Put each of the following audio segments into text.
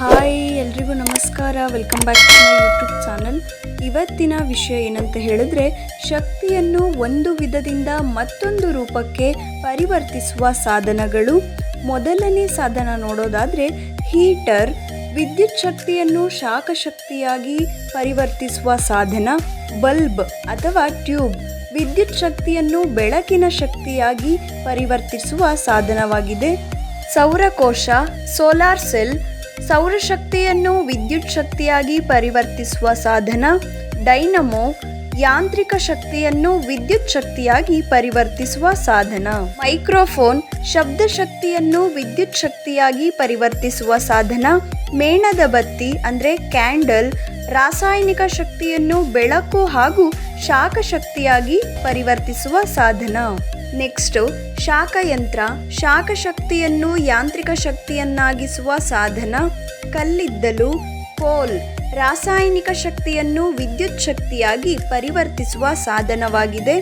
Hi, ಎಲ್ರಿಗೂ ನಮಸ್ಕಾರ. Welcome back to my YouTube channel ಇವತ್ತಿನ ವಿಷಯ ಏನಂತ ಹೇಳಿದ್ರೆ, ಶಕ್ತಿಯನ್ನು ಒಂದು ವಿಧದಿಂದ ಮತ್ತೊಂದು ರೂಪಕ್ಕೆ ಪರಿವರ್ತಿಸುವ ಸಾಧನಗಳು. ಮೊದಲನೇ ಸಾಧನ ನೋಡೋದಾದರೆ, ಹೀಟರ್, ವಿದ್ಯುತ್ ಶಕ್ತಿಯನ್ನು ಶಾಖ ಶಕ್ತಿಯಾಗಿ ಪರಿವರ್ತಿಸುವ ಸಾಧನ. ಬಲ್ಬ್ ಅಥವಾ ಟ್ಯೂಬ್, ವಿದ್ಯುತ್ ಶಕ್ತಿಯನ್ನು ಬೆಳಕಿನ ಶಕ್ತಿಯಾಗಿ ಪರಿವರ್ತಿಸುವ ಸಾಧನವಾಗಿದೆ. ಸೌರಕೋಶ, ಸೋಲಾರ್ ಸೆಲ್ ಸೌರಶಕ್ತಿಯನ್ನು ವಿದ್ಯುತ್ ಶಕ್ತಿಯಾಗಿ ಪರಿವರ್ತಿಸುವ ಸಾಧನ, ಡೈನಮೋ, ಯಾಂತ್ರಿಕ ಶಕ್ತಿಯನ್ನು ವಿದ್ಯುತ್ ಶಕ್ತಿಯಾಗಿ ಪರಿವರ್ತಿಸುವ ಸಾಧನ. ಮೈಕ್ರೋಫೋನ್, ಶಬ್ದ ಶಕ್ತಿಯನ್ನು ವಿದ್ಯುತ್ ಶಕ್ತಿಯಾಗಿ ಪರಿವರ್ತಿಸುವ ಸಾಧನ. ಮೇಣದ ಬತ್ತಿ, ಅಂದರೆ ಕ್ಯಾಂಡಲ್, ರಾಸಾಯನಿಕ ಶಕ್ತಿಯನ್ನು ಬೆಳಕು ಹಾಗೂ ಶಾಖ ಶಕ್ತಿಯಾಗಿ ಪರಿವರ್ತಿಸುವ ಸಾಧನ. ನೆಕ್ಸ್ಟು ಶಾಖಯಂತ್ರ ಶಾಖಶಕ್ತಿಯನ್ನು ಯಾಂತ್ರಿಕ ಶಕ್ತಿಯನ್ನಾಗಿಸುವ ಸಾಧನ, ಕಲ್ಲಿದ್ದಲು, ಕೋಲ್, ರಾಸಾಯನಿಕ ಶಕ್ತಿಯನ್ನು ವಿದ್ಯುತ್ ಶಕ್ತಿಯಾಗಿ ಪರಿವರ್ತಿಸುವ ಸಾಧನವಾಗಿದೆ.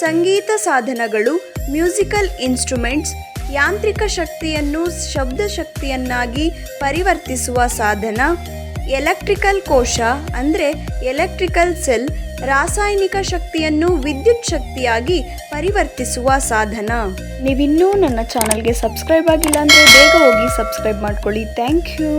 ಸಂಗೀತ ಸಾಧನಗಳು, ಮ್ಯೂಸಿಕಲ್ ಇನ್ಸ್ಟ್ರುಮೆಂಟ್ಸ್, ಯಾಂತ್ರಿಕ ಶಕ್ತಿಯನ್ನು ಶಬ್ದ ಶಕ್ತಿಯನ್ನಾಗಿ ಪರಿವರ್ತಿಸುವ ಸಾಧನ ಎಲೆಕ್ಟ್ರಿಕಲ್ ಕೋಶ ಅಂದರೆ ಎಲೆಕ್ಟ್ರಿಕಲ್ ಸೆಲ್ ರಾಸಾಯನಿಕ ಶಕ್ತಿಯನ್ನು ವಿದ್ಯುತ್ ಶಕ್ತಿಯಾಗಿ ಪರಿವರ್ತಿಸುವ ಸಾಧನ. ನೀವಿನ್ನೂ ನನ್ನ ಚಾನಲ್ಗೆ ಸಬ್ಸ್ಕ್ರೈಬ್ ಆಗಿಲ್ಲ ಅಂದರೆ ಬೇಗ ಹೋಗಿ ಸಬ್ಸ್ಕ್ರೈಬ್ ಮಾಡ್ಕೊಳ್ಳಿ. Thank you.